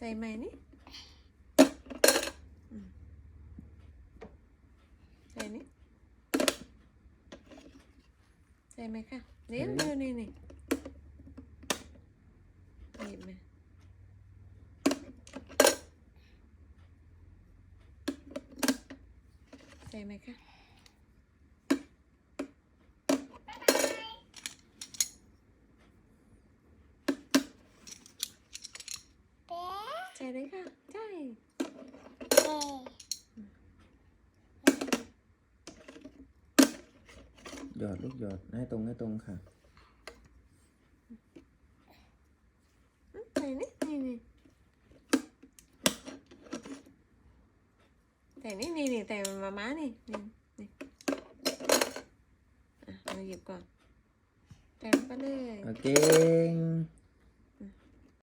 ส่ไหมนี่อืมใส่นี่ใส่ไหมคะเดี๋ยวเดี๋ยวนี่นี่หยิบมาใส่ไหมคะ เป๊ะ ใส่เลยค่ะ ใช่เอ๊ะหยอดลูกหยอดให้ตรงให้ตรงค่ะอืมใส่นี่นี่นี่ใส่นี่นี่นี่ใส่มาม้านี่นี่นี่อะเราหยิบก่อนใส่ลงไปเลยโอเคง